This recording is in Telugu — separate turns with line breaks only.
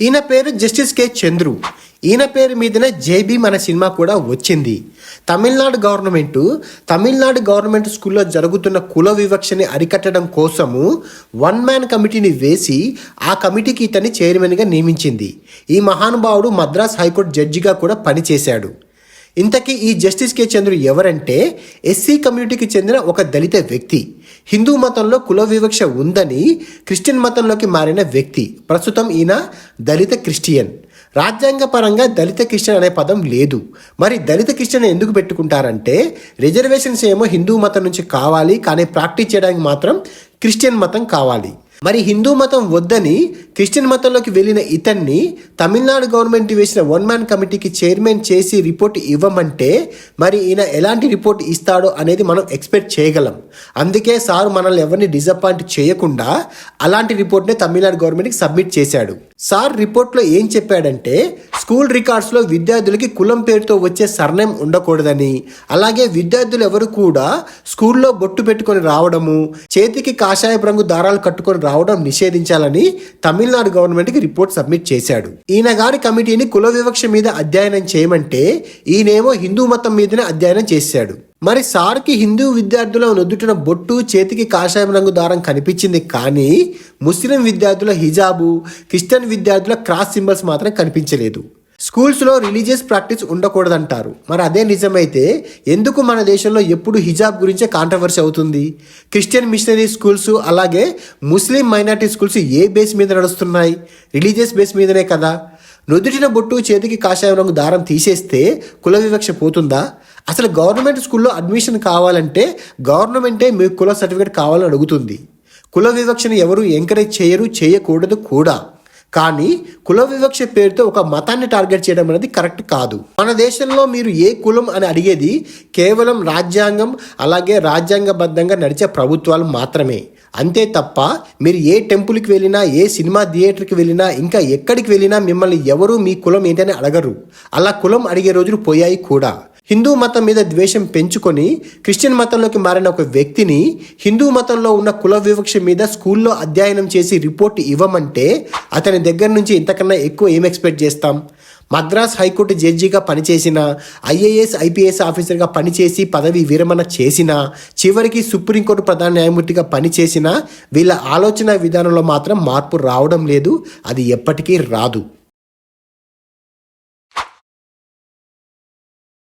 ఈయన పేరు జస్టిస్ కె చంద్రు. ఈయన పేరు మీదనే జేబీ మన సినిమా కూడా వచ్చింది. తమిళనాడు గవర్నమెంటు తమిళనాడు గవర్నమెంట్ స్కూల్లో జరుగుతున్న కుల వివక్షని అరికట్టడం కోసము వన్ మ్యాన్ కమిటీని వేసి ఆ కమిటీకి ఇతన్ని చైర్మన్గా నియమించింది. ఈ మహానుభావుడు మద్రాస్ హైకోర్టు జడ్జిగా కూడా పనిచేశాడు. ఇంతకీ ఈ జస్టిస్ కే చంద్రు ఎవరంటే ఎస్సీ కమ్యూనిటీకి చెందిన ఒక దళిత వ్యక్తి. హిందూ మతంలో కుల వివక్ష ఉందని క్రిస్టియన్ మతంలోకి మారిన వ్యక్తి. ప్రస్తుతం ఈయన దళిత క్రిస్టియన్. రాజ్యాంగపరంగా దళిత క్రిస్టియన్ అనే పదం లేదు. మరి దళిత క్రిస్టియన్ ఎందుకు పెట్టుకుంటారంటే రిజర్వేషన్స్ ఏమో హిందూ మతం నుంచి కావాలి కానీ ప్రాక్టీస్ చేయడానికి మాత్రం క్రిస్టియన్ మతం కావాలి. మరి హిందూ మతం వద్దని క్రిస్టియన్ మతంలోకి వెళ్ళిన ఇతన్ని తమిళనాడు గవర్నమెంట్ వేసిన వన్ మ్యాన్ కమిటీకి చైర్మన్ చేసి రిపోర్ట్ ఇవ్వమంటే మరి ఈయన ఎలాంటి రిపోర్ట్ ఇస్తాడో అనేది మనం ఎక్స్పెక్ట్ చేయగలం. అందుకే సార్ మనల్ని ఎవరిని డిసప్పాయింట్ చేయకుండా అలాంటి రిపోర్ట్ని తమిళనాడు గవర్నమెంట్కి సబ్మిట్ చేశాడు. సార్ రిపోర్ట్లో ఏం చెప్పాడంటే స్కూల్ రికార్డ్స్లో విద్యార్థులకి కులం పేరుతో వచ్చే సర్నేమ్ ఉండకూడదని అలాగే విద్యార్థులు ఎవరు కూడా స్కూల్లో బొట్టు పెట్టుకొని రావడము చేతికి కాషాయపు రంగు దారాలు కట్టుకొని రావడం నిషేధించాలని తమిళనాడు గవర్నమెంట్కి రిపోర్ట్ సబ్మిట్ చేశాడు. ఈయన గారి కమిటీని కుల వివక్ష మీద అధ్యయనం చేయమంటే ఈయనేమో హిందూ మతం మీదనే అధ్యయనం చేశాడు. మరి సార్కి హిందూ విద్యార్థుల నుదుటిన బొట్టు చేతికి కాషాయం రంగు దారం కనిపించింది కానీ ముస్లిం విద్యార్థుల హిజాబు క్రిస్టియన్ విద్యార్థుల క్రాస్ సింబల్స్ మాత్రం కనిపించలేదు. స్కూల్స్లో రిలీజియస్ ప్రాక్టీస్ ఉండకూడదంటారు. మరి అదే నిజమైతే ఎందుకు మన దేశంలో ఎప్పుడు హిజాబ్ గురించే కాంట్రవర్సీ అవుతుంది? క్రిస్టియన్ మిషనరీ స్కూల్స్ అలాగే ముస్లిం మైనార్టీ స్కూల్స్ ఏ బేస్ మీద నడుస్తున్నాయి? రిలీజియస్ బేస్ మీదనే కదా. నుదుటిన బొట్టు చేతికి కాషాయం రంగు దారం తీసేస్తే కుల వివక్ష పోతుందా? అసలు గవర్నమెంట్ స్కూల్లో అడ్మిషన్ కావాలంటే గవర్నమెంటే మీకు కుల సర్టిఫికేట్ కావాలని అడుగుతుంది. కుల వివక్షను ఎవరు ఎంకరేజ్ చేయరు చేయకూడదు కూడా. కానీ కుల వివక్ష పేరుతో ఒక మతాన్ని టార్గెట్ చేయడం అనేది కరెక్ట్ కాదు. మన దేశంలో మీరు ఏ కులం అని అడిగేది కేవలం రాజ్యాంగం అలాగే రాజ్యాంగబద్ధంగా నడిచే ప్రభుత్వాలు మాత్రమే. అంతే తప్ప మీరు ఏ టెంపుల్కి వెళ్ళినా ఏ సినిమా థియేటర్కి వెళ్ళినా ఇంకా ఎక్కడికి వెళ్ళినా మిమ్మల్ని ఎవరు మీ కులం ఏంటని అడగరు. అలా కులం అడిగే రోజులు పోయాయి కూడా. హిందూ మతం మీద ద్వేషం పెంచుకొని క్రిస్టియన్ మతంలోకి మారిన ఒక వ్యక్తిని హిందూ మతంలో ఉన్న కుల వివక్ష మీద స్కూల్లో అధ్యయనం చేసి రిపోర్ట్ ఇవ్వమంటే అతని దగ్గర నుంచి ఇంతకన్నా ఎక్కువ ఏం ఎక్స్పెక్ట్ చేస్తాం? మద్రాస్ హైకోర్టు జడ్జిగా పనిచేసిన ఐఏఎస్ ఐపీఎస్ ఆఫీసర్గా పనిచేసి పదవి విరమణ చేసిన చివరికి సుప్రీంకోర్టు ప్రధాన న్యాయమూర్తిగా పనిచేసిన వీళ్ళ ఆలోచన విధానంలో మాత్రం మార్పు రావడం లేదు. అది ఎప్పటికీ రాదు.